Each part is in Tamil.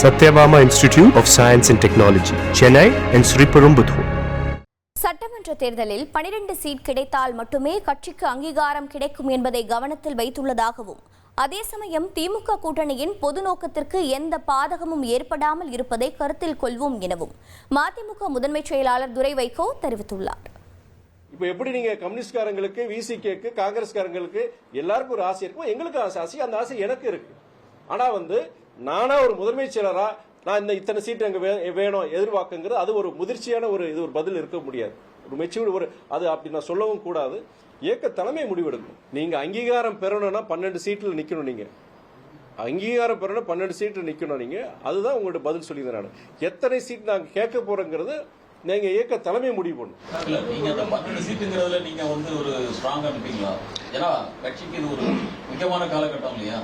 Institute of Science and Technology, Chennai and Sriperumbudur. சட்டமன்ற தேர்தலில் 12 சீட் கிடைத்தால் மட்டுமே கட்சிக்கு அங்கீகாரம் கிடைக்கும் என்பதை கவனத்தில் வைத்துள்ளதாகவும் அதே சமயம் திமுக கூட்டணியின் பொது நோக்கத்திற்கு எந்த பாதகமும் ஏற்படாமல் இருப்பதை கருத்தில் கொள்வோம் எனவும் மதிமுக முதன்மை செயலாளர் துரை வைகோ தெரிவித்துள்ளார். இப்போ எப்படி நீங்க கம்யூனிஸ்ட்காரங்களுக்கு விசிகேக்கு காங்கிரஸ்காரங்களுக்கு எல்லாருக்கும் ஒரு ஆசை இருக்கும். எங்களுக்கு ஆசை. ஆசை. அந்த ஆசை எனக்கு இருக்கு. ஆனால் வந்து நானாக ஒரு முதன்மை செயலராக நான் இந்த இத்தனை சீட்டு எங்கே வே- வேணும் எதிர்பார்க்குங்கிறது அது ஒரு முதிர்ச்சியான ஒரு இது ஒரு பதில் இருக்க முடியாது. ஒரு மெச்சூர்டு ஒரு அது அப்படி நான் சொல்லவும் கூடாது. இயக்க தலைமை முடிவெடுக்கும் நீங்கள் அங்கீகாரம் பெறணும்னா பன்னெண்டு சீட்டில் நிற்கணும் நீங்கள் அங்கீகாரம் பெறணும் பன்னெண்டு சீட்டு நிற்கணும் நீங்கள் அதுதான் உங்கள்கிட்ட பதில் சொல்லியிருந்தேன் நான். எத்தனை சீட் நாங்கள் கேட்க போகிறோங்கிறது நீங்க இயக்க தலைமை முடிவு பண்ணும் இல்ல நீங்க அந்த பன்னெண்டு சீட்டுங்கிறதுல நீங்க வந்து ஒரு ஸ்ட்ராங்கா நிப்பீங்களா ஏன்னா கட்சிக்கு இது ஒரு முக்கியமான காலகட்டம் இல்லையா?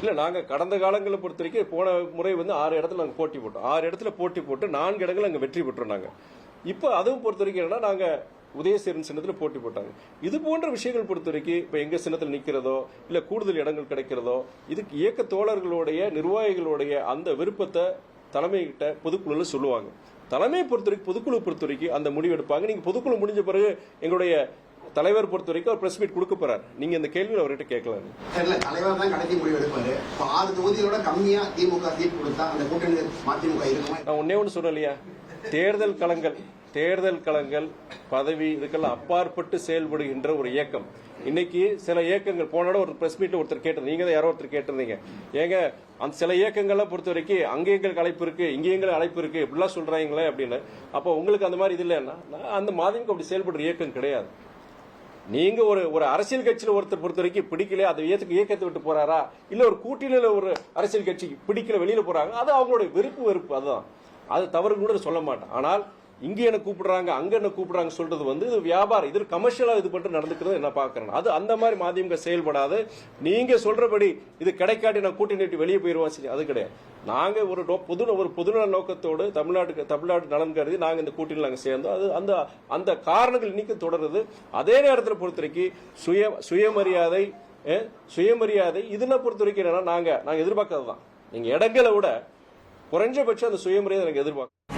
இல்ல நாங்க கடந்த காலங்களை பொறுத்த வரைக்கும் போன முறை வந்து ஆறு இடத்துல நாங்க போட்டி போட்டோம். ஆறு இடத்துல போட்டி போட்டு நான்கு இடங்கள் அங்க வெற்றி பெற்றோம் நாங்க. இப்போ அதுவும் பொறுத்த வரைக்கும் என்னன்னா நாங்க உதயசேரன் சின்னத்துல போட்டி போட்டாங்க. இது போன்ற விஷயங்கள் பொறுத்த வரைக்கும் இப்ப எங்க சின்னத்தில் நிக்கிறதோ இல்ல கூடுதல் இடங்கள் கிடைக்கிறதோ இதுக்கு இயக்க தோழர்களுடைய நிர்வாகிகளுடைய அந்த விருப்பத்தை தலைமைகிட்ட பொதுக்குழுல சொல்லுவாங்க. தலைமையை பொறுத்த வரைக்கும் பொதுக்குழு பொறுத்த வரைக்கும் அந்த முடிவு எடுப்பாங்க. நீங்க பொதுக்குழு முடிஞ்ச பிறகு எங்களுடைய தலைவர் பொறுத்த வரைக்கும் அவர் பிரஸ் மீட் கொடுக்க போறாரு. நீங்க இந்த கேள்வியில் அவர்கிட்ட கேட்கலாம். தெரியல. தலைவர் தான் கடைசி முடிவு எடுப்பாரு. ஆறு தொகுதிகளோட கம்மியா திமுக சீட் கொடுத்தா அந்த கூட்டணி மதிமுக இருக்குமா? நான் ஒன்னே ஒன்று சொன்னேன் இல்லையா? தேர்தல் களங்கள். தேர்தல் களங்கள் பதவி இதுக்கெல்லாம் அப்பாற்பட்டு செயல்படுகின்ற ஒரு இயக்கம். இன்னைக்கு சில இயக்கங்கள் போனோட ஒரு பிரஸ் மீட்ல ஒருத்தர் கேட்டது நீங்க தான் யாரோ ஒருத்தர் கேட்டிருந்தீங்க. ஏங்க அந்த சில இயக்கங்கள்லாம் பொறுத்த வரைக்கும் அங்கே எங்களுக்கு அழைப்பு இருக்கு இங்கே எங்களுக்கு அழைப்பு இருக்கு இப்படிலாம் சொல்றாங்களே அப்படின்னு. அப்போ உங்களுக்கு அந்த மாதிரி இது இல்லைன்னா அந்த மாதிரிக்கு அப்படி செயல்படுற இயக்கம் கிடையாது. நீங்க ஒரு ஒரு அரசியல் கட்சியில் ஒருத்தர் பொறுத்த வரைக்கும் பிடிக்கல அதை இயக்கத்துக்கு இயக்கத்தை விட்டு போறாரா? இல்ல ஒரு கூட்டணியில ஒரு அரசியல் கட்சி பிடிக்கல வெளியில போறாங்க? அது அவங்களுடைய வெறுப்பு வெறுப்பு அதுதான். அது தவறு கூட சொல்ல மாட்டேன். ஆனால் இங்கே என்ன கூப்பிடுறாங்க அங்க என்ன கூப்பிடுறாங்க சொல்றது வந்து இது வியாபாரம். இது கமர்ஷியலா இது பண்ணிட்டு நடந்துக்கிறது என்ன பாக்குறேன் அது அந்த மாதிரி மதிமுக செயல்படாது. நீங்க சொல்றபடி இது கிடைக்காட்டி நான் கூட்டி விட்டு வெளியே போயிடுவோம் சரி அது கிடையாது. நாங்க ஒரு நோ- பொது ஒரு பொதுநல நோக்கத்தோடு தமிழ்நாட்டுக்கு தமிழ்நாட்டு நலன் கருதி நாங்க இந்த கூட்டணியில் நாங்க சேர்ந்தோம். அது அந்த அந்த காரணங்கள் இன்னைக்கு தொடருது. அதே நேரத்தில் பொறுத்த வரைக்கும் சுய சுயமரியாதை சுயமரியாதை இதெல்லாம் பொறுத்த வரைக்கும் என்னன்னா நாங்க நாங்க எதிர்பார்க்கறது தான் நீங்க இடங்களை விட குறைஞ்சபட்சம் அந்த சுயமரியாதை எனக்கு எதிர்பார்க்க